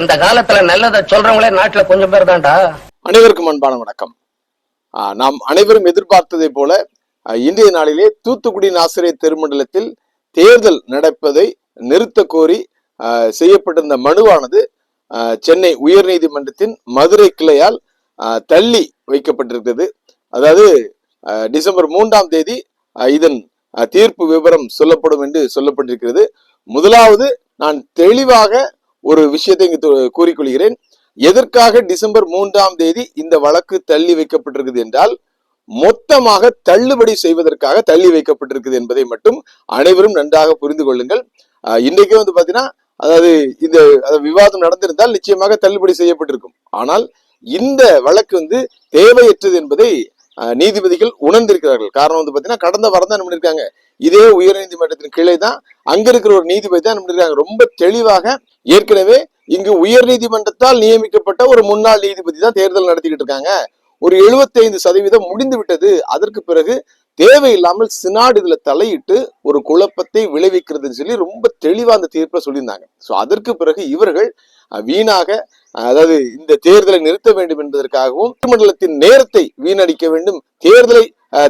இந்த காலத்துல நல்லதை சொல்றவங்களே நாட்டுல கொஞ்சம் பேர் தான்டா. அனைவருக்கும் அன்பான வணக்கம். நாம் அனைவரும் எதிர்பார்த்ததை போல இன்றைய நாளிலே தூத்துக்குடி நாசிரியர் திருமண்டலத்தில் தேர்தல் நடப்பதை நிறுத்த கோரி செய்யப்பட்டிருந்த மனுவானது சென்னை சென்னை உயர்நீதிமன்றத்தின் மதுரை கிளையால் தள்ளி வைக்கப்பட்டிருக்கிறது. அதாவது டிசம்பர் மூன்றாம் தேதி இதன் தீர்ப்பு விவரம் சொல்லப்படும் என்று சொல்லப்பட்டிருக்கிறது. முதலாவது நான் தெளிவாக ஒரு விஷயத்தை இங்கு கூறிக்கொள்கிறேன். எதற்காக டிசம்பர் மூன்றாம் தேதி இந்த வழக்கு தள்ளி வைக்கப்பட்டிருக்குது என்றால் மொத்தமாக தள்ளுபடி செய்வதற்காக தள்ளி வைக்கப்பட்டிருக்குது என்பதை மட்டும் அனைவரும் நன்றாக புரிந்து கொள்ளுங்கள். இன்றைக்கே வந்து பாத்தீங்கன்னா அதாவது இந்த அதாவது விவாதம் நடந்திருந்தால் நிச்சயமாக தள்ளுபடி செய்யப்பட்டிருக்கும். ஆனால் இந்த வழக்கு வந்து தேவையற்றது என்பதை நீதிபதிகள் உணர்ந்திருக்கிறார்கள். காரணம் வந்து பாத்தீங்கன்னா கடந்த வாரம் தான் என்ன பண்ணிருக்காங்க? இதே உயர்நீதிமன்றத்தின் கீழே தான் அங்க இருக்கிற ஒரு நீதிபதி தான் என்ன ரொம்ப தெளிவாக ஏற்கனவே இங்கு உயர் நீதிமன்றத்தால் நியமிக்கப்பட்ட ஒரு முன்னாள் நீதிபதி தான் தேர்தல் நடத்திக்கிட்டு இருக்காங்க. ஒரு 75% சதவீதம் முடிந்து விட்டது. அதற்கு பிறகு தேவையில்லாமல் சினாடு இதுல தலையிட்டு ஒரு குழப்பத்தை விளைவிக்கிறதுன்னு சொல்லி ரொம்ப தெளிவா அந்த தீர்ப்பை சொல்லியிருந்தாங்க. சோ அதற்கு பிறகு இவர்கள் வீணாக அதாவது இந்த தேர்தலை நிறுத்த வேண்டும் என்பதற்காகவும் மண்டலத்தின் நேரத்தை வீணடிக்க வேண்டும். தேர்தலை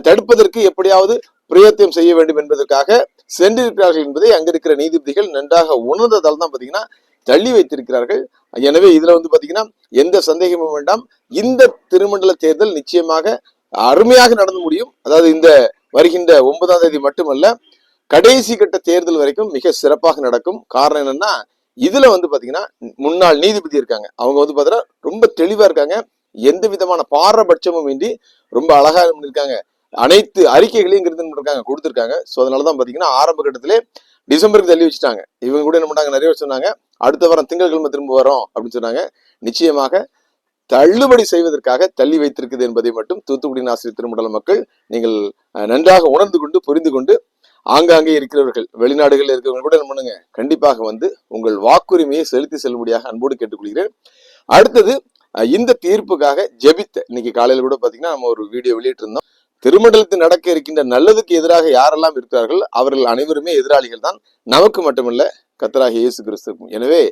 தடுப்பதற்கு எப்படியாவது பிரயத்தனம் செய்ய வேண்டும் என்பதற்காக சென்றிருக்கிறார்கள் என்பதை அங்கிருக்கிற நீதிபதிகள் நன்றாக உணர்ந்ததால் தான் பாத்தீங்கன்னா தள்ளி வைத்திருக்கிறார்கள். எனவே இதுல வந்து பாத்தீங்கன்னா எந்த சந்தேகமும் வேண்டாம். இந்த திருமண்டல தேர்தல் நிச்சயமாக அருமையாக நடந்து முடியும். அதாவது இந்த வருகின்ற ஒன்பதாம் தேதி மட்டுமல்ல கடைசி கட்ட தேர்தல் வரைக்கும் மிக சிறப்பாக நடக்கும். காரணம் என்னன்னா இதுல வந்து பாத்தீங்கன்னா முன்னாள் நீதிபதி இருக்காங்க. அவங்க வந்து பாத்தீங்கன்னா ரொம்ப தெளிவா இருக்காங்க. எந்த விதமான பாரபட்சமும் இன்றி ரொம்ப அழகா இருக்காங்க அனைத்து அறிக்கைகளையும் இங்க இருந்து இருக்காங்க கொடுத்திருக்காங்க. சோ அதனாலதான் பாத்தீங்கன்னா ஆரம்ப கட்டத்திலே டிசம்பருக்கு தள்ளி வச்சுட்டாங்க. இவங்க கூட என்ன பண்ணாங்க? நிறைய பேர் சொன்னாங்க அடுத்த வாரம் திங்கட்கிழமை திரும்ப வரோம் அப்படின்னு சொன்னாங்க. நிச்சயமாக தள்ளுபடி செய்வதற்காக தள்ளி வைத்திருக்குது என்பதை மட்டும் தூத்துக்குடி ஆசிரியர் திருமண்டல மக்கள் நீங்கள் நன்றாக உணர்ந்து கொண்டு புரிந்து கொண்டு ஆங்காங்கே இருக்கிறவர்கள் வெளிநாடுகளில் இருக்கிறவங்க கூட என்ன பண்ணுங்க? கண்டிப்பாக வந்து உங்கள் வாக்குரிமையை செலுத்தி செல்லும்படியாக அன்போடு கேட்டுக்கொள்கிறேன். அடுத்தது இந்த தீர்ப்புக்காக ஜெபித்த இன்னைக்கு காலையில் கூட பாத்தீங்கன்னா நம்ம ஒரு வீடியோ வெளியிட்டிருந்தோம். திருமண்டலத்தில் நடக்க இருக்கின்ற நல்லதுக்கு எதிராக யாரெல்லாம் இருக்கிறார்கள்? அவர்கள் அனைவருமே எதிராளிகள் தான். நமக்கு மட்டுமல்ல கத்தராக இயேசு கிறிஸ்துக்கும் எனவே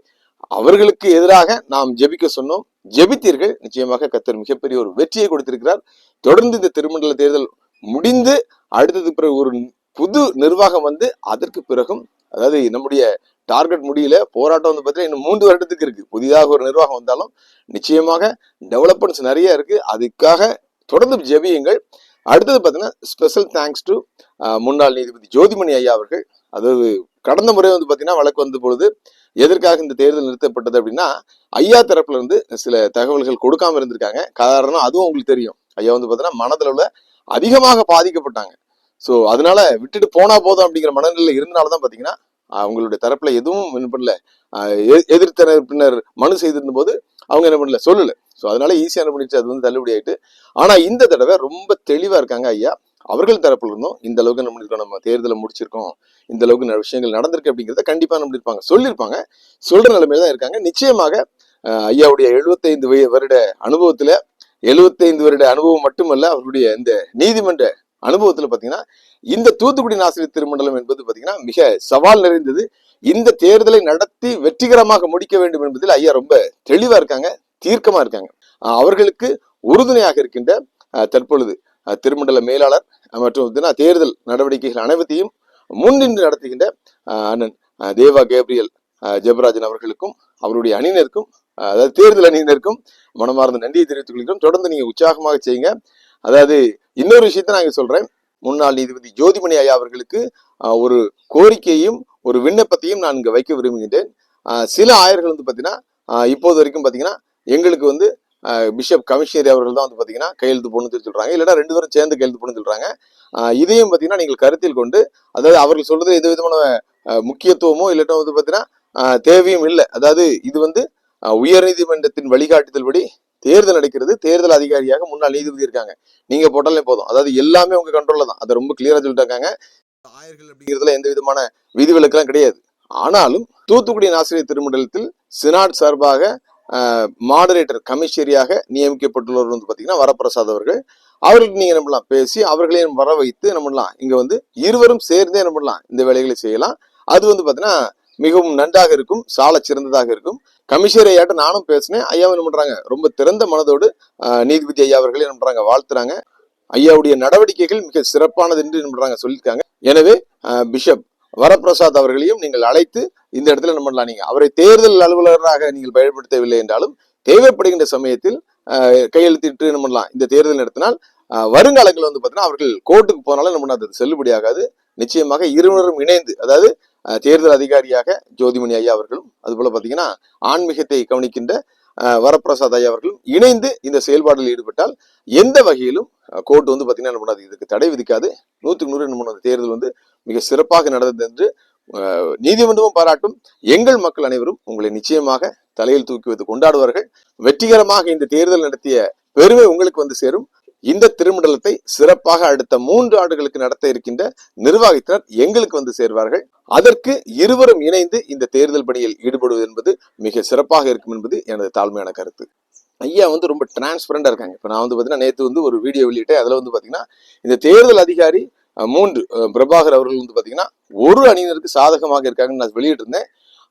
அவர்களுக்கு எதிராக நாம் ஜெபிக்க சொன்னோம். ஜெபித்தீர்கள். நிச்சயமாக கத்தர் மிகப்பெரிய ஒரு வெற்றியை கொடுத்திருக்கிறார். தொடர்ந்து இந்த திருமண்டல தேர்தல் முடிந்து அடுத்தது பிறகு ஒரு புது நிர்வாகம் வந்து அதற்கு பிறகும் அதாவது நம்முடைய டார்கெட் முடியல போராட்டம் வந்து பார்த்தீங்கன்னா இன்னும் மூன்று வருடத்துக்கு இருக்கு. புதிதாக ஒரு நிர்வாகம் வந்தாலும் நிச்சயமாக டெவலப்மெண்ட்ஸ் நிறைய இருக்கு. அதுக்காக தொடர்ந்து ஜெபியுங்கள். அடுத்தது பார்த்தீங்கன்னா ஸ்பெஷல் தேங்க்ஸ் டு முன்னாள் நீதிபதி ஜோதிமணி ஐயா அவர்கள். அதாவது கடந்த முறை வந்து பார்த்தீங்கன்னா வழக்கு வந்த பொழுது எதற்காக இந்த தேர்தல் நிறுத்தப்பட்டது அப்படின்னா ஐயா தரப்புல இருந்து சில தகவல்கள் கொடுக்காம இருந்திருக்காங்க. காரணம் அதுவும் உங்களுக்கு தெரியும். ஐயா வந்து பார்த்தீங்கன்னா உள்ள அதிகமாக பாதிக்கப்பட்டாங்க. ஸோ அதனால விட்டுட்டு போனா போதும் அப்படிங்கிற மனநிலை இருந்தனால தான் பார்த்தீங்கன்னா அவங்களுடைய தரப்புல எதுவும் என்ன பண்ணல. எதிர்த்தரப்பினர் மனு செய்திருந்த போது அவங்க என்ன பண்ணல சொல்லல. ஸோ அதனால ஈஸியாக என்ன பண்ணிடுச்சு அது வந்து தள்ளுபடி ஆயிட்டு. ஆனா இந்த தடவை ரொம்ப தெளிவா இருக்காங்க ஐயா. அவர்கள் தரப்புல இருந்தும் இந்த அளவுக்கு நம்ம பண்ணிருக்கோம் நம்ம தேர்தலை முடிச்சிருக்கோம். இந்த அளவுக்கு நிறைய விஷயங்கள் நடந்திருக்கு அப்படிங்கிறத கண்டிப்பா நம்ம இருப்பாங்க சொல்லியிருப்பாங்க சொல்ற நிலைமையில தான் இருக்காங்க. நிச்சயமாக ஐயாவுடைய 75 வய வருட அனுபவத்துல 75 வருட அனுபவம் மட்டுமல்ல அவருடைய இந்த நீதிமன்ற அனுபவத்துல பாத்தீங்கன்னா இந்த தூத்துக்குடி நாசிரியர் திருமண்டலம் என்பது பாத்தீங்கன்னா மிக சவால் நிறைந்தது. இந்த தேர்தலை நடத்தி வெற்றிகரமாக முடிக்க வேண்டும் என்பதில் ஐயா ரொம்ப தெளிவா இருக்காங்க தீர்க்கமா இருக்காங்க. அவர்களுக்கு உறுதுணையாக இருக்கின்ற தற்பொழுது திருமண்டல மேலாளர் மற்றும் தேர்தல் நடவடிக்கைகள் அனைத்தையும் முன்னின்று நடத்துகின்ற அண்ணன் தேவா கேப்ரியல் ஜெபராஜன் அவர்களுக்கும் அவருடைய அணியினருக்கும் அதாவது தேர்தல் அணியினருக்கும் மனமார்ந்த நன்றியை தெரிவித்துக் கொள்கிறோம். தொடர்ந்து நீங்க உற்சாகமாக செய்யுங்க. அதாவது இன்னொரு விஷயத்த நான் இங்க சொல்றேன். முன்னாள் நீதிபதி ஜோதிமணி ஐயா அவர்களுக்கு ஒரு கோரிக்கையும் ஒரு விண்ணப்பத்தையும் நான் இங்க வைக்க விரும்புகின்றேன். சில ஆயர்கள் வந்து பாத்தீங்கன்னா இப்போது வரைக்கும் பாத்தீங்கன்னா எங்களுக்கு வந்து பிஷப் கமிஷனரி அவர்கள் தான் வந்து பாத்தீங்கன்னா கையெழுத்து போடணும்னு சொல்றாங்க. இல்லைன்னா ரெண்டு பேரும் சேர்ந்து கையெழுத்து போடணும்னு சொல்றாங்க. இதையும் பாத்தீங்கன்னா நீங்கள் கருத்தில் கொண்டு அதாவது அவர்கள் சொல்றது எந்த விதமான முக்கியத்துவமோ இல்லட்டும் வந்து பாத்தீங்கன்னா தேவையும் இல்லை. அதாவது இது வந்து உயர் உயர்நீதிமன்றத்தின் வழிகாட்டுதல்படி தேர்தல் நடக்கிறது தேர்தல் அதிகாரியாக முன்னாள் நீதிபதி இருக்காங்க. நீங்க போட்டாலே போதும். அதாவது எல்லாமே உங்க கண்ட்ரோல்ல தான். அதை ரொம்ப கிளியரா சொல்லிட்டாங்க ஆயர்கள் அப்படிங்கிறதுல எந்த விதமான விதிவிலக்கெல்லாம் கிடையாது. ஆனாலும் தூத்துக்குடி ஆசிரியர் திருமண்டலத்தில் சினாட் சார்பாக மாடரேட்டர் கமிஷனரியாக நியமிக்கப்பட்டுள்ளவர் வந்து பாத்தீங்கன்னா வரப்பிரசாத் அவர்கள். அவர்களுக்கு நீங்க என்ன பண்ணலாம்? பேசி அவர்களையும் வர வைத்து என்ன பண்ணலாம்? இங்க வந்து இருவரும் சேர்ந்தே என்ன பண்ணலாம்? இந்த வேலைகளை செய்யலாம். அது வந்து பாத்தீங்கன்னா மிகவும் நன்றாக இருக்கும் சால சிறந்ததாக இருக்கும். கமிஷனர் ஐயாட்ட நானும் பேசினேன். ஐயாவும் என்ன பண்றாங்க? ரொம்ப திறந்த மனதோடு நீதிபதி ஐயா அவர்கள் என்ன பண்றாங்க? வாழ்த்துறாங்க. ஐயாவுடைய நடவடிக்கைகள் மிக சிறப்பானது என்று என்ன பண்றாங்க? சொல்லியிருக்காங்க. எனவே பிஷப் வரப்பிரசாத் அவர்களையும் நீங்கள் அழைத்து இந்த இடத்துல என்ன பண்ணலாம்? நீங்க அவரை தேர்தல் அலுவலராக நீங்கள் பயன்படுத்தவில்லை என்றாலும் தேவைப்படுகின்ற சமயத்தில் கையெழுத்திட்டு என்ன பண்ணலாம்? இந்த தேர்தல் நடத்தினால் ஆஹ், வருங்காலங்களில் வந்து பார்த்தீங்கன்னா அவர்கள் கோர்ட்டுக்கு போனாலும் என்ன அது செல்லுபடியாகாது. நிச்சயமாக இருவரும் இணைந்து அதாவது தேர்தல் அதிகாரியாக ஜோதிமணி ஐயா அவர்களும் அதுபோல் பார்த்தீங்கன்னா ஆன்மீகத்தை கவனிக்கின்ற வரப்பிரசாத் ஐயா அவர்களும் இணைந்து இந்த செயல்பாடில் ஈடுபட்டால் எந்த வகையிலும் கோர்ட் வந்து பார்த்தீங்கன்னா என்ன பண்ணாது? இதுக்கு தடை விதிக்காது. நூற்றுக்கு நூறு என்ன பண்ணாது? தேர்தல் வந்து மிக சிறப்பாக நடந்தது என்று நீதிமன்றமும் பாராட்டும். எங்கள் மக்கள் அனைவரும் உங்களை நிச்சயமாக தலையில் தூக்கி வைத்து கொண்டாடுவார்கள். வெற்றிகரமாக இந்த தேர்தல் நடத்திய பெருமை உங்களுக்கு வந்து சேரும். இந்த திருமண்டலத்தை சிறப்பாக அடுத்த மூன்று ஆண்டுகளுக்கு நடத்த இருக்கின்ற நிர்வாகத்தினர் எங்களுக்கு வந்து சேர்வார்கள். அதற்கு இருவரும் இணைந்து இந்த தேர்தல் பணியில் ஈடுபடுவது என்பது மிக சிறப்பாக இருக்கும் என்பது எனது தாழ்மையான கருத்து. ஐயா வந்து ரொம்ப டிரான்ஸ்பரண்டா இருக்காங்க. இப்போ நான் வந்து பார்த்தீங்கன்னா நேற்று வந்து ஒரு வீடியோ வெளியிட்டேன். அதில் வந்து பார்த்தீங்கன்னா இந்த தேர்தல் அதிகாரி மூன்று பிரபாகர் அவர்கள் வந்து பார்த்தீங்கன்னா ஒரு அணியினருக்கு சாதகமாக இருக்காங்கன்னு நான் வெளியிட்டிருந்தேன்.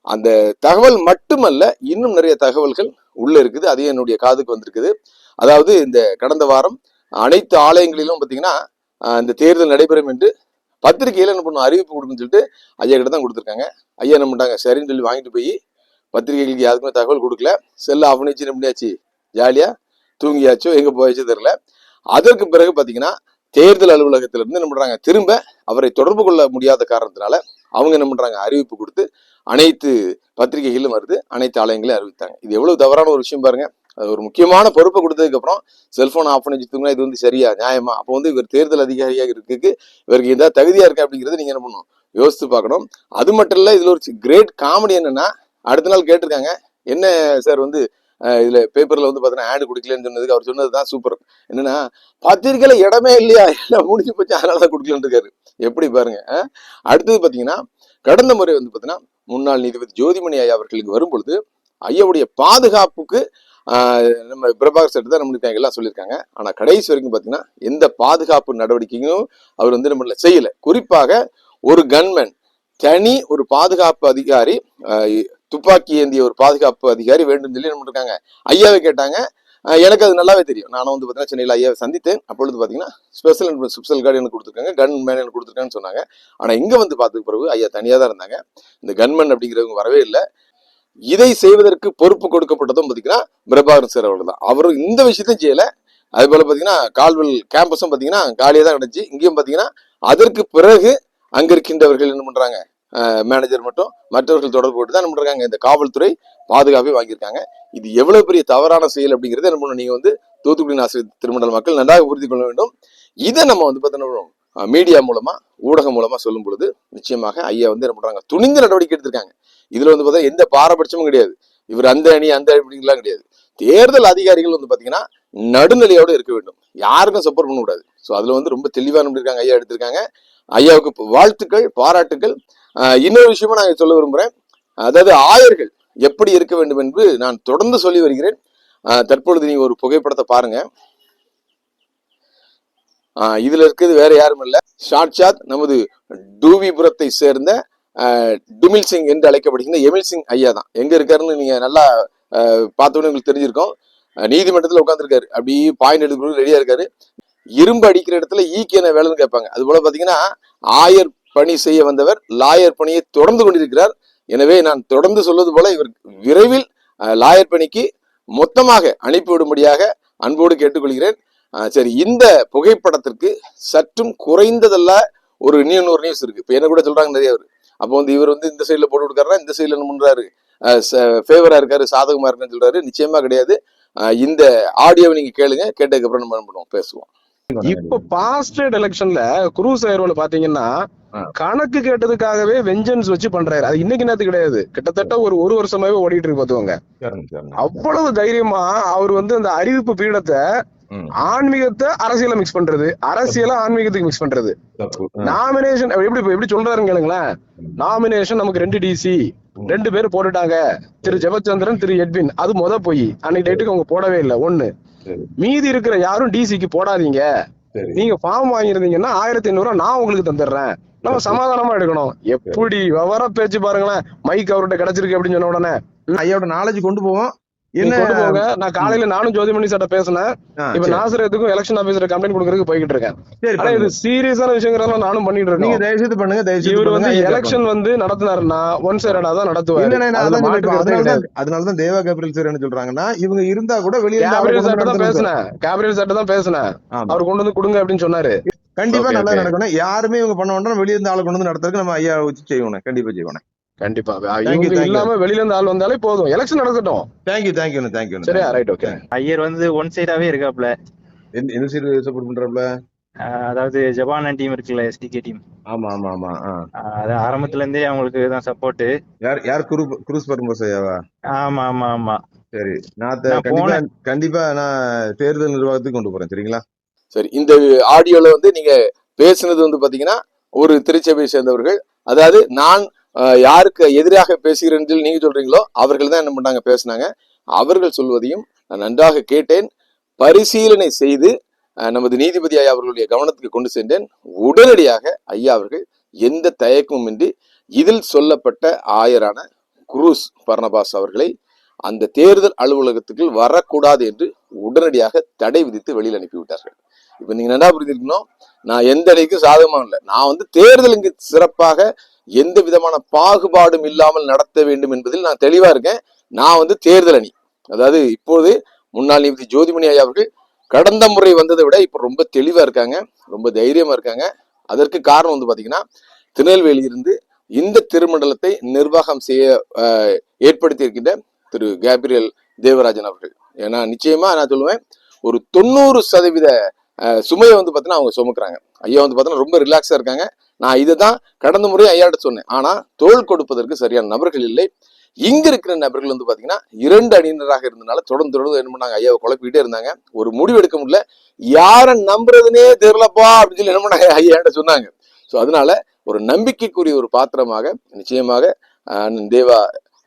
அந்த தகவல் மட்டுமல்ல இன்னும் நிறைய தகவல்கள் உள்ள இருக்குது. அதே என்னுடைய காதுக்கு வந்திருக்குது. அதாவது இந்த கடந்த வாரம் அனைத்து ஆலயங்களிலும் பார்த்தீங்கன்னா இந்த தேர்தல் நடைபெறும் என்று பத்திரிகையில் என்ன பண்ணும் அறிவிப்பு கொடுக்குன்னு சொல்லிட்டு ஐயா கிட்ட தான் கொடுத்துருக்காங்க. ஐயா என்ன பண்ணிட்டாங்க சரின்னு சொல்லி வாங்கிட்டு போய் பத்திரிகைகளுக்கு யாருக்குமே தகவல் கொடுக்கல. செல்ல அவனிச்சு பண்ணிச்சு என்ன பண்ணியாச்சு ஜாலியா தூங்கியாச்சோ எங்க போயாச்சோ தெரியல. அதற்கு பிறகு பார்த்தீங்கன்னா தேர்தல் அலுவலகத்திலிருந்து என்ன பண்றாங்க திரும்ப அவரை தொடர்பு கொள்ள முடியாத காரணத்தினால அவங்க என்ன பண்றாங்க அறிவிப்பு கொடுத்து அனைத்து பத்திரிகைகளும் வருது அனைத்து ஆலயங்களையும் அறிவித்தாங்க. இது எவ்வளவு தவறான ஒரு விஷயம் பாருங்க. அது ஒரு முக்கியமான பொறுப்பை கொடுத்ததுக்கப்புறம் செல்ஃபோன் செல்போன் ஆஃப் பண்ணி வச்சுக்கோங்க இது வந்து சரியா நியாயமா? அப்போ வந்து இவர் தேர்தல் அதிகாரியாக இருக்கிறதுக்கு இவருக்கு ஏதாவது தகுதியாக இருக்கா அப்படிங்கிறது நீங்கள் என்ன பண்ணணும்? யோசித்து பார்க்கணும். அது மட்டும் இல்லை இதில் ஒரு கிரேட் காமெடி என்னென்னா அடுத்த நாள் கேட்டிருக்காங்க என்ன சார் வந்து இதில் இதுல பேப்பர்ல வந்து பாத்தீங்கன்னா ஆடு கொடுக்கலன்னு சொன்னதுக்கு அவர் சொன்னதுதான் சூப்பர் என்னன்னா பத்திரிக்கையில் இடமே இல்லையா? எல்லாம் முடிஞ்சு போச்சு அதனாலதான் கொடுக்கலன்னு இருக்காரு. எப்படி பாருங்க அடுத்தது பாத்தீங்கன்னா கடந்த முறை வந்து பாத்தீங்கன்னா முன்னாள் நீதிபதி ஜோதிமணி ஐயா அவர்களுக்கு வரும்பொழுது ஐயாவுடைய பாதுகாப்புக்கு நம்ம பிரபாகர் சார் தான் நம்மளுக்கு எல்லாம் சொல்லியிருக்காங்க. ஆனால் கடைசி வரைக்கும் பார்த்தீங்கன்னா எந்த பாதுகாப்பு நடவடிக்கையும் அவர் வந்து நம்மள செய்யல. குறிப்பாக ஒரு கன்மேன் தனி ஒரு பாதுகாப்பு அதிகாரி துப்பாக்கி ஏந்திய ஒரு பாதுகாப்பு அதிகாரி வேண்டும் சொல்லி நம்ம இருக்காங்க ஐயாவை கேட்டாங்க. எனக்கு அது நல்லாவே தெரியும். நானும் வந்து பார்த்தீங்கன்னா சென்னையில் ஐயாவை சந்தித்தேன் அப்பொழுது பார்த்தீங்கன்னா ஸ்பெஷல் அண்ட் ஸ்பெஷல் கார்டு எனக்கு கொடுத்துருக்காங்க. கன் மேன் எனக்கு கொடுத்துருக்காங்கன்னு சொன்னாங்க. ஆனால் இங்கே வந்து பார்த்துக்க பிறகு ஐயா தனியாக தான் இருந்தாங்க. இந்த கன்மேன் அப்படிங்கிறவங்க வரவே இல்லை. இதை செய்வதற்கு பொறுப்பு கொடுக்கப்பட்டதும் பார்த்தீங்கன்னா பிரபாகரன் சார் அவர்கள் தான் அவரும் இந்த விஷயத்தையும் செய்யல. அது போல பார்த்தீங்கன்னா கால்வெல் கேம்பஸும் பார்த்தீங்கன்னா காலியாக தான் கிடச்சி இங்கேயும் பார்த்தீங்கன்னா அதற்கு பிறகு அங்க இருக்கின்றவர்கள் என்ன பண்றாங்க? மேனேஜர் மட்டும் மற்றவர்கள் தொடர்பு கொண்டு தான் என்ன பண்றாங்க? இந்த காவல்துறை பாதுகாப்பை வாங்கியிருக்காங்க. இது எவ்வளவு பெரிய தவறான செயல் அப்படிங்கிறது என்ன பண்ணணும்? நீங்க வந்து தூத்துக்குடி ஆசிரியர் திருமண்டல் மக்கள் நன்றாக புரிந்து கொள்ள வேண்டும். இதை நம்ம வந்து பார்த்தீங்கன்னா மீடியா மூலமா ஊடகம் மூலமா சொல்லும் பொழுது நிச்சயமாக ஐயா வந்து என்ன பண்றாங்க துணிந்த நடவடிக்கை எடுத்திருக்காங்க. இதுல வந்து பார்த்தீங்கன்னா எந்த பாரபட்சமும் கிடையாது. இவர் அந்த அணி அந்த அணிலாம் கிடையாது. தேர்தல் அதிகாரிகள் வந்து பாத்தீங்கன்னா நடுநிலையோடு இருக்க வேண்டும். யாருக்கும் சப்போர்ட் பண்ணக்கூடாது. ஸோ அதுல வந்து ரொம்ப தெளிவாக இருக்காங்க ஐயா எடுத்திருக்காங்க. ஐயாவுக்கு வாழ்த்துக்கள் பாராட்டுக்கள். இன்னொரு விஷயமா நான் சொல்ல விரும்புகிறேன் அதாவது ஆயர்கள் எப்படி இருக்க வேண்டும் என்று நான் தொடர்ந்து சொல்லி வருகிறேன். தற்பொழுது நீங்க ஒரு புகைப்படத்தை பாருங்க. இதுல இருக்கிறது வேற யாரும் இல்ல. சாட்சாத் நமது டூவிபுரத்தை சேர்ந்த டுமில் சிங் என்று அழைக்கப்படுகின்ற எமில் சிங் ஐயா தான். எங்க இருக்காருன்னு நீங்க நல்லா பார்த்தோன்னு உங்களுக்கு தெரிஞ்சிருக்கோம். நீதிமன்றத்தில் உட்காந்துருக்காரு அப்படி பாயிண்ட் எடுக்கிறது ரெடியா இருக்காரு. இரும்பு அடிக்கிற இடத்துல ஈக்கு என்ன வேலைன்னு கேட்பாங்க. அது போல பாத்தீங்கன்னா ஆயர் பணி செய்ய வந்தவர் லாயர் பணியை தொடர்ந்து கொண்டிருக்கிறார். எனவே நான் தொடர்ந்து சொல்வது போல இவர் விரைவில் லாயர் பணிக்கு மொத்தமாக அனுப்பிவிடும்படியாக அன்போடு கேட்டுக்கொள்கிறேன். சரி இந்த புகைப்படத்திற்கு சற்றும் குறைந்ததல்ல ஒரு இன்னொரு நியூஸ் இருக்கு. இப்ப என்ன கூட சொல்றாங்க நிறைய பேர் அப்போ வந்து இவர் வந்து இந்த சைடுல போட்டு கொடுக்காருன்னா இந்த சைடுல என்ன பண்றாரு? ஃபேவரா இருக்காரு சாதகமா இருக்காருன்னு சொல்றாரு. நிச்சயமா கிடையாது. இந்த ஆடியோவை நீங்க கேளுங்க கேட்டதுக்கு அப்புறம் நம்ம என்ன பண்ணுவோம்? பேசுவோம். இப்ப பாஸ்டேட் எலெக்ஷன்ல குரூஸ் ஏர்வல் பாத்தீங்கன்னா. கணக்கு கேட்டதுக்காகவே வெஞ்சன்ஸ் வச்சு பண்றாரு. அது இன்னைக்கு நேரத்து கிடையாது. கிட்டத்தட்ட ஒரு ஒரு வருஷமாவே ஓடிட்டு இருக்கு பாத்துவாங்க. அவ்வளவு தைரியமா அவர் வந்து அந்த அறிவிப்பு பீடத்தை ஆன்மீகத்தை அரசியல மிக்ஸ் பண்றது. அரசியல ஆன்மீகத்துக்கு மிக்ஸ் பண்றது. நாமினேஷன் எப்படி எப்படி சொல்றாருன்னு கேளுங்களேன். நாமினேஷன் நமக்கு ரெண்டு டிசி ரெண்டு பேர் போட்டுட்டாங்க. திரு ஜெபச்சந்திரன் திரு எட்வின். அது முத போய். அன்னைக்கு டேட்டுக்கு அவங்க போடவே இல்லை. ஒண்ணு. மீதி இருக்கிற யாரும் டிசிக்கு போடாதீங்க. நீங்க ஃபார்ம் வாங்கியிருந்தீங்கன்னா ஆயிரத்தி ஐநூறு நான் உங்களுக்கு தந்துடுறேன். நம்ம சமாதானமா எடுக்கணும். எப்படி? விவர பேச்சு பாருங்களேன். மைக் அவர்கிட்ட கிடைச்சிருக்கு அப்படின்னு சொன்ன உடனே. ஐயாவோட நாலேஜ் கொண்டு போவோம். நான் காலையில நானும் ஜோதிமணி சார்ட்ட பேசினேன் இப்ப சரி. நாசரத்துக்கும் எலெக்ஷன் ஆபீசர் கம்ப்ளைண்ட் கொடுக்கறதுக்கு போய்கிட்டு இருக்கேன் சரி இது. சீரியஸான விஷயங்கிறதெல்லாம் நானும் பண்ணிட்டு நீங்க இருக்கேன் தயவு செய்து பண்ணுங்க தயவு செய்து இவர். வந்து எலெக்ஷன் வந்து நடத்தினாருன்னா ஒன் சைடா தான் நடத்துவாரு இல்ல, நான் அதுல அதான் மாற்று சொல்றேன். கருத்தே அதனாலதான் கிடையாது. அதனாலதான் தேவா கேப்ரியல் சார் என்ன சொல்றாங்கன்னா இவங்க இருந்தா கூட வெளியே கேப்ரியல் சார்ட்ட தான். பேசினேன் கேப்ரியல் சார்ட்ட தான் பேசினேன். அவர் கொண்டு வந்து கொடுங்க அப்படின்னு சொன்னாரு கண்டிப்பா நல்லா. நடக்கணும் யாருமே இவங்க பண்ண வேண்டாம் வெளியே இருந்து ஆளை கொண்டு வந்து நடத்துறதுக்கு நம்ம ஐயா வச்சு செய்வோம் கண்டிப்பா செய்வோம் கண்டிப்பா. இவங்க. இல்லாம வெளியில இருந்து ஆள் வந்தாலே போதும். எலெக்ஷன் நடக்கட்டும். Thank you thank you thank you சரியா? ரைட் ஓகே ஐயர் வந்து ஒன் சைடாவே இருக்காப்ல. எந்த சைடு சப்போர்ட் பண்றாப்ல? அதாவது ஜப்பான் டீம் இருக்குல்ல எஸ்டிகே டீம் ஆமா ஆமா ஆமா. அது ஆரம்பத்துல இருந்தே அவங்களுக்கு தான் சப்போர்ட் யார் யார் குரு குரூஸ் பரம்போஸ் ஐயாவா ஆமா ஆமா ஆமா. சரி. நான் கண்டிப்பா போனேன். கண்டிப்பா நான் தேர்தல் நிர்வாகத்துக்கு கொண்டு போறேன் சரிங்களா? சரி இந்த ஆடியோல வந்து நீங்க பேசுனது வந்து பாத்தீங்கன்னா ஒரு திருச்சபையை சேர்ந்தவர்கள். அதாவது நான் யாருக்கு எதிராக பேசுகிறேன் நீங்க சொல்றீங்களோ அவர்கள் தான் என்ன பண்ணாங்க பேசுனாங்க. அவர்கள் சொல்வதையும் நான் நன்றாக கேட்டேன். பரிசீலனை செய்து நமது நீதிபதி ஐயா அவர்களுடைய கவனத்துக்கு கொண்டு சென்றேன். உடனடியாக ஐயா அவர்கள் எந்த தயக்கமும் இன்றி இதில் சொல்லப்பட்ட ஆயரான குரூஸ் பர்ணபாஸ் அவர்களை அந்த தேர்தல் அலுவலகத்துக்கு வரக்கூடாது என்று உடனடியாக தடை விதித்து வெளியில் அனுப்பிவிட்டார்கள். இப்ப நீங்க நல்லா புரிஞ்சிருக்கணும் நான் எந்த அணிக்கும் சாதகமாக இல்லை. நான் வந்து தேர்தல் இங்கு சிறப்பாக எந்த விதமான பாகுபாடும் இல்லாமல் நடத்த வேண்டும் என்பதில் நான் தெளிவா இருக்கேன். நான் வந்து தேர்தல் அணி. அதாவது இப்போது முன்னாள் நீதிபதி ஜோதிமணி ஐயா அவர்கள் கடந்த முறை வந்ததை விட இப்ப ரொம்ப தெளிவா இருக்காங்க. ரொம்ப தைரியமா இருக்காங்க. அதற்கு காரணம் வந்து பாத்தீங்கன்னா திருநெல்வேலியிலிருந்து இந்த திருமண்டலத்தை நிர்வாகம் செய்ய ஏற்படுத்தி இருக்கின்ற திரு கேப்ரியல் தேவராஜன் அவர்கள். ஏன்னா நிச்சயமா நான் சொல்லுவேன் ஒரு தொண்ணூறு சதவீத சுமையை வந்து பார்த்தீங்கன்னா அவங்க சுமக்குறாங்க. ஐயா வந்து பார்த்தீங்கன்னா ரொம்ப ரிலாக்ஸா இருக்காங்க. நான் இதை தான் கடந்த முறை ஐயாட்ட சொன்னேன். ஆனா தோல் கொடுப்பதற்கு சரியான நபர்கள் இல்லை. இங்க இருக்கிற நபர்கள் வந்து பாத்தீங்கன்னா இரண்டு அணியினராக இருந்தனால தொடர்ந்து தொடர்ந்து என்ன பண்ணாங்க ஐயாவை குழப்பிக்கிட்டே இருந்தாங்க. ஒரு முடிவு எடுக்க முடியல. யாரை நம்புறதுனே தெரியலப்பா அப்படின்னு சொல்லி என்ன பண்ணாங்க ஐயாட்ட சொன்னாங்க. ஸோ அதனால ஒரு நம்பிக்கைக்குரிய ஒரு பாத்திரமாக நிச்சயமாக தேவா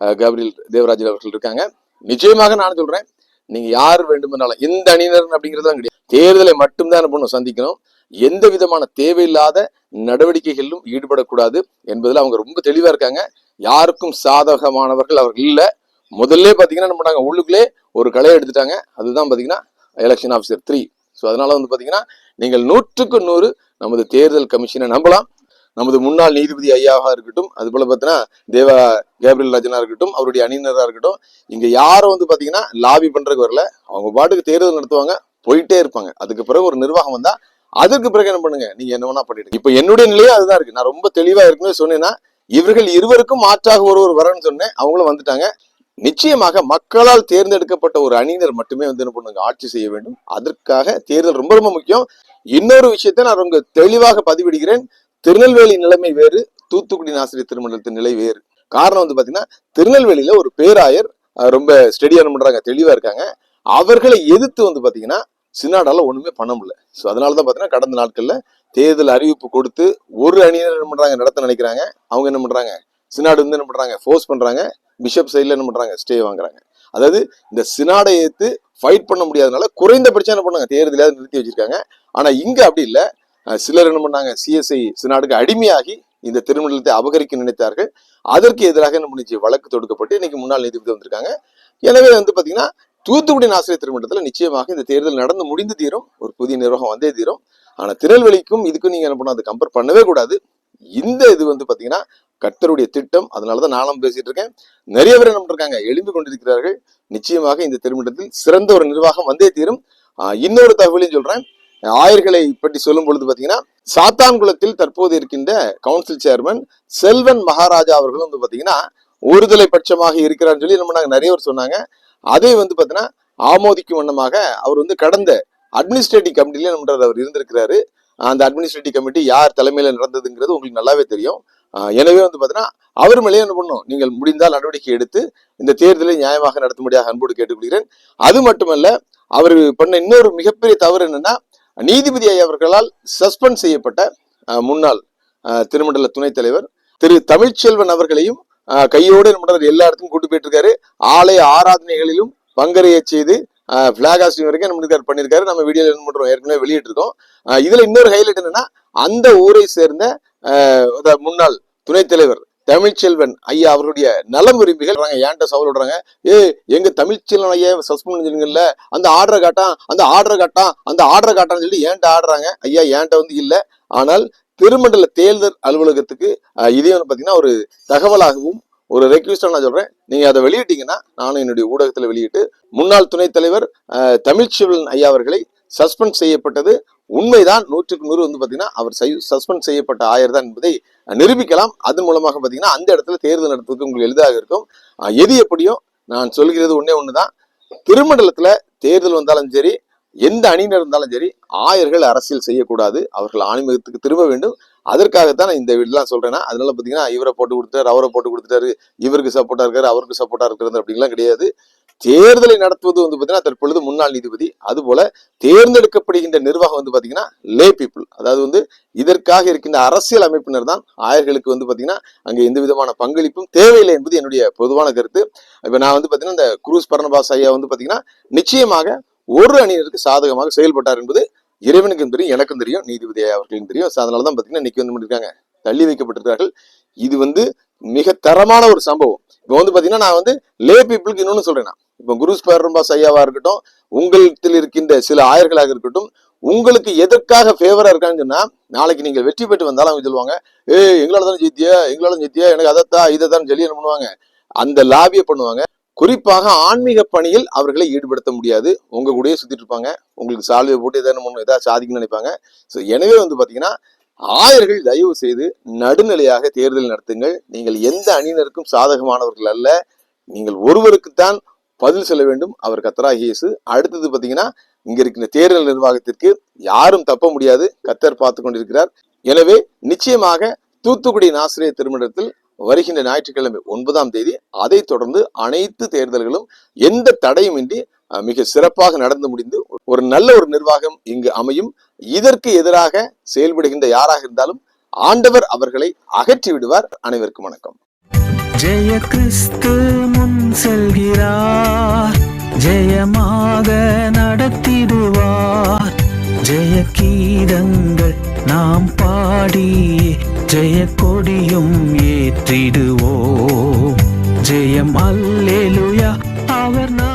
அஹ், கபிரியல் தேவராஜன் அவர்கள் இருக்காங்க. நிச்சயமாக நான் சொல்றேன் நீங்க யார் வேண்டுமென்றாலும் எந்த அணியினர் அப்படிங்கிறதுலாம் கிடையாது. தேர்தலை மட்டும்தான் என்ன பண்ணணும் சந்திக்கணும். எந்த விதமான தேவையில்லாத நடவடிக்கைகளிலும் ஈடுபடக்கூடாது என்பதில் அவங்க ரொம்ப தெளிவா இருக்காங்க. யாருக்கும் சாதகமானவர்கள் அவர்கள் இல்லை. முதல்ல பார்த்தீங்கன்னா என்ன பண்ணாங்க உள்ளுக்குள்ளே ஒரு கலையை எடுத்துட்டாங்க. அதுதான் பார்த்தீங்கன்னா எலெக்ஷன் ஆஃபீஸர் த்ரீ ஸோ அதனால வந்து பார்த்தீங்கன்னா நீங்கள் நூற்றுக்கு நூறு நமது தேர்தல் கமிஷனை நம்பலாம். நமது முன்னாள் நீதிபதி ஐயாவாக இருக்கட்டும் அது போல பார்த்தீங்கன்னா தேவா கேப்ரியல் ராஜனா இருக்கட்டும் அவருடைய அணியினராக இருக்கட்டும் இங்கே யாரும் வந்து பார்த்தீங்கன்னா லாபி பண்றதுக்கு வரல. அவங்க பாட்டுக்கு தேர்தல் நடத்துவாங்க போயிட்டே இருப்பாங்க. அதுக்கு பிறகு ஒரு நிர்வாகம் வந்தால் அதுக்கு பிறகு என்ன பண்ணுங்க? நீங்க என்ன வேணா பண்ணிட்டு இப்ப என்னுடைய நிலையே அதுதான் இருக்கு. நான் ரொம்ப தெளிவா இருக்குன்னு சொன்னேன்னா இவர்கள் இருவருக்கும் மாற்றாக ஒருவர் வரேன்னு சொன்னேன். அவங்களும் வந்துட்டாங்க. நிச்சயமாக மக்களால் தேர்ந்தெடுக்கப்பட்ட ஒரு அணியினர் மட்டுமே வந்து என்ன பண்ணுங்க? ஆட்சி செய்ய வேண்டும். அதற்காக தேர்தல் ரொம்ப ரொம்ப முக்கியம். இன்னொரு விஷயத்தை நான் ரொம்ப தெளிவாக பதிவிடுகிறேன். திருநெல்வேலி நிலைமை வேறு தூத்துக்குடி ஆசிரியர் திருமண்டலத்தின் நிலை வேறு. காரணம் வந்து பாத்தீங்கன்னா திருநெல்வேலியில ஒரு பேராயர் ரொம்ப ஸ்டெடியான என்ன பண்றாங்க? தெளிவா இருக்காங்க. அவர்களை எதிர்த்து வந்து பாத்தீங்கன்னா சின்னாடால ஒண்ணுமே பண்ண முடியல. ஸோ அதனால தான் பார்த்தீங்கன்னா கடந்த நாட்கள்ல தேர்தல் அறிவிப்பு கொடுத்து ஒரு அணியினர் என்ன பண்றாங்க? நடத்த நினைக்கிறாங்க. அவங்க என்ன பண்றாங்க? சினாடு வந்து என்ன பண்றாங்க? ஃபோர்ஸ் பண்றாங்க. பிஷப் சைட்ல என்ன பண்றாங்க? ஸ்டே வாங்குறாங்க. அதாவது இந்த சினாடை ஏத்து ஃபைட் பண்ண முடியாதனால குறைந்தபட்சம் என்ன பண்ணாங்க தேர்தலையாவது நிறுத்தி வச்சிருக்காங்க. ஆனா இங்க அப்படி இல்லை. சிலர் என்ன பண்ணாங்க? சிஎஸ்ஐ சினாடுக்கு அடிமையாகி இந்த திருமணத்தை அபகரிக்க நினைத்தார்கள். அதற்கு எதிராக என்ன பண்ணிச்சு? வழக்கு தொடுக்கப்பட்டு இன்னைக்கு முன்னாள் நீதிபதி வந்திருக்காங்க. எனவே வந்து பாத்தீங்கன்னா தூத்துக்குடி ஆசிரியர் திருமண்டத்தில் நிச்சயமாக இந்த தேர்தல் நடந்து முடிந்து தீரும். ஒரு புதிய நிர்வாகம் வந்தே தீரும். ஆனால் திருநெல்வேலிக்கும் இதுக்கும் நீங்கள் என்ன பண்ணணும்? அதை கம்பேர் பண்ணவே கூடாது. இந்த இது வந்து பார்த்தீங்கன்னா கர்த்தருடைய திட்டம். அதனாலதான் நானும் பேசிட்டு இருக்கேன். நிறைய பேர் என்ன பண்ணிருக்காங்க? எழும்பி கொண்டிருக்கிறார்கள். நிச்சயமாக இந்த திருமண்டலத்தில் சிறந்த ஒரு நிர்வாகம் வந்தே தீரும். இன்னொரு தகவலையும் சொல்றேன். ஆயர்களை பற்றி சொல்லும் பொழுது பார்த்தீங்கன்னா சாத்தான்குளத்தில் தற்போது இருக்கின்ற கவுன்சில் சேர்மன் செல்வன் மகாராஜா அவர்களும் வந்து பார்த்தீங்கன்னா ஒருதலை பட்சமாக இருக்கிறான்னு சொல்லி நம்ம நாங்கள் நிறைய பேர் சொன்னாங்க. அதை வந்து பார்த்தீங்கன்னா ஆமோதிக்கும் வண்ணமாக அவர் வந்து கடந்த அட்மினிஸ்ட்ரேட்டிவ் கமிட்டில நம்ம அவர் இருந்திருக்கிறாரு. அந்த அட்மினிஸ்ட்ரேட்டிவ் கமிட்டி யார் தலைமையில நடந்ததுங்கிறது உங்களுக்கு நல்லாவே தெரியும். எனவே வந்து பார்த்தீங்கன்னா அவர் மேலேயே என்ன பண்ணும் நீங்கள் முடிந்தால் நடவடிக்கை எடுத்து இந்த தேர்தலை நியாயமாக நடத்தும்படியாக அன்போடு கேட்டுக்கொள்கிறேன். அது மட்டுமல்ல அவர் பண்ண இன்னொரு மிகப்பெரிய தவறு என்னன்னா நீதிபதி அவர்களால் சஸ்பெண்ட் செய்யப்பட்ட முன்னாள் திருமண்டல துணைத் தலைவர் திரு தமிழ்ச்செல்வன் அவர்களையும் கையோடு நம்ம எல்லா இடத்துக்கும் கூட்டு போயிட்டு இருக்காரு ஆலய ஆராதனைகளிலும் பங்கரைய செய்து பிளாக் ஹாஸ்டிங் வரைக்கும் நம்ம இருக்காரு பண்ணியிருக்காரு நம்ம வீடியோல என்ன பண்றோம்? ஏற்கனவே வெளியிட்டிருக்கோம். இதுல இன்னொரு ஹைலைட் என்னன்னா அந்த ஊரை சேர்ந்த முன்னாள் துணைத் தலைவர் தமிழ்ச்செல்வன் ஐயா அவருடைய நலம் விரும்பிகள் ஏன்ட்ட சவால் விடுறாங்க? ஏ எங்க தமிழ்ச்செல்வன் ஐயா சஸ்பெண்ட் பண்ணிருங்கல்ல அந்த ஆர்டரை காட்டான் அந்த ஆர்டரை காட்டான் அந்த ஆர்டரை காட்டான்னு சொல்லி ஏன்ட்ட ஆடுறாங்க? ஐயா ஏன்ட்ட வந்து இல்லை. ஆனால் திருமண்டல தேர்தல் அலுவலகத்துக்கு இதே வந்து பாத்தீங்கன்னா ஒரு தகவலாகவும் ஒரு ரெக்வஸ்டா நான் சொல்றேன். நீங்க அதை வெளியிட்டீங்கன்னா நானும் என்னுடைய ஊடகத்துல வெளியிட்டு முன்னாள் துணைத் தலைவர் தமிழ்ச்சிவன் ஐயா அவர்களை சஸ்பெண்ட் செய்யப்பட்டது. உண்மைதான் நூற்றுக்கு நூறு வந்து பாத்தீங்கன்னா அவர் சஸ்பெண்ட் செய்யப்பட்ட ஆயர் தான் என்பதை நிரூபிக்கலாம். அதன் மூலமாக பாத்தீங்கன்னா அந்த இடத்துல தேர்தல் நடத்துவதற்கு உங்களுக்கு எளிதாக இருக்கும். எது எப்படியோ நான் சொல்கிறது ஒண்ணே ஒண்ணுதான். திருமண்டலத்துல தேர்தல் வந்தாலும் சரி எந்த அணியினர் இருந்தாலும் சரி ஆயர்கள் அரசியல் செய்யக்கூடாது. அவர்கள் ஆன்மீகத்துக்கு திரும்ப வேண்டும். அதற்காகத்தான் நான் இந்த வீடுலாம் சொல்றேன்னா அதனால பாத்தீங்கன்னா இவரை போட்டு கொடுத்தாரு அவரை போட்டு கொடுத்துட்டாரு இவருக்கு சப்போர்ட்டா இருக்காரு அவருக்கு சப்போர்ட்டா இருக்கிறது அப்படிலாம் கிடையாது. தேர்தலை நடத்துவது வந்து பாத்தீங்கன்னா தற்பொழுது முன்னாள் நீதிபதி. அதுபோல தேர்ந்தெடுக்கப்படுகின்ற நிர்வாகம் வந்து பாத்தீங்கன்னா லே பீப்புள் அதாவது வந்து இதற்காக இருக்கின்ற அரசியல் அமைப்பினர் தான் ஆயர்களுக்கு வந்து பாத்தீங்கன்னா அங்கே எந்த விதமான பங்களிப்பும் தேவையில்லை என்பது என்னுடைய பொதுவான கருத்து. இப்ப நான் வந்து பாத்தீங்கன்னா இந்த குரூஸ் பரணபாஸ் ஐயா வந்து பாத்தீங்கன்னா நிச்சயமாக ஒரு அணியினருக்கு சாதகமாக செயல்பட்டார் என்பது இறைவனுக்கும் தெரியும் எனக்கும் தெரியும் நீதிபதி அவர்களுக்கும் தெரியும். So அதனாலதான் பாத்தீங்கன்னா இன்னைக்கு வந்து பண்ணிருக்காங்க. தள்ளி வைக்கப்பட்டிருக்கார்கள் இது வந்து மிக தரமான ஒரு சம்பவம். இப்போ வந்து பாத்தீங்கன்னா நான் வந்து லே பீப்புளுக்கு இன்னொன்னு சொல்றேன் நான். இப்போ குருஸ் பரம்பாஸ் ஐயாவா இருக்கட்டும் உங்களிடத்தில் இருக்கின்ற சில ஆயர்களாக இருக்கட்டும் உங்களுக்கு எதற்காக ஃபேவரா இருக்கான்னு சொன்னா நாளைக்கு நீங்கள் வெற்றி பெற்று வந்தாலும் அவங்க சொல்லுவாங்க ஏய் எங்களால தான் ஜெயித்தியா எங்களால ஜெயித்தியா எனக்கு அதைத்தான் இதை தான் சொல்லி என்ன பண்ணுவாங்க? அந்த லாபியை பண்ணுவாங்க. குறிப்பாக ஆன்மீக பணியில் அவர்களை ஈடுபடுத்த முடியாது. உங்க கூடயே சுத்திட்டு இருப்பாங்க. உங்களுக்கு சால்வை போட்டு எதாவது ஏதாவது சாதிக்கணும்னு நினைப்பாங்க. ஸோ எனவே வந்து பாத்தீங்கன்னா ஆயர்கள் தயவு செய்து நடுநிலையாக தேர்தல் நடத்துங்கள். நீங்கள் எந்த அணியினருக்கும் சாதகமானவர்கள் அல்ல. நீங்கள் ஒருவருக்குத்தான் பதில் சொல்ல வேண்டும். அவர் கத்தரா இயேசு. அடுத்தது பாத்தீங்கன்னா இங்க இருக்கிற தேர்தல் நிர்வாகத்திற்கு யாரும் தப்ப முடியாது. கத்தர் பார்த்து கொண்டிருக்கிறார். எனவே நிச்சயமாக தூத்துக்குடி நாசிரியர் திருமணத்தில் வருகின்ற ஞாயிற்றுக்கிழமை ஒன்பதாம் தேதி அதைத் தொடர்ந்து அனைத்து தேர்தல்களும் எந்த தடையுமின்றி மிக சிறப்பாக நடந்து முடிந்து ஒரு நல்ல ஒரு நிர்வாகம் இங்கு அமையும். இதற்கு எதிராக செயல்படுகின்ற யாராக இருந்தாலும் ஆண்டவர் அவர்களை அகற்றி விடுவார். அனைவருக்கும் வணக்கம். ஜெய கிறிஸ்து முன் செல்கிறார். ஜெயமாக நடத்திடுவார். ஜெய கீதங்கள் நாம் பாடி ஜெய கொடியும் ஏற்றிடுவோம். ஜெயம் அல்லேலுயா. அவர் நான்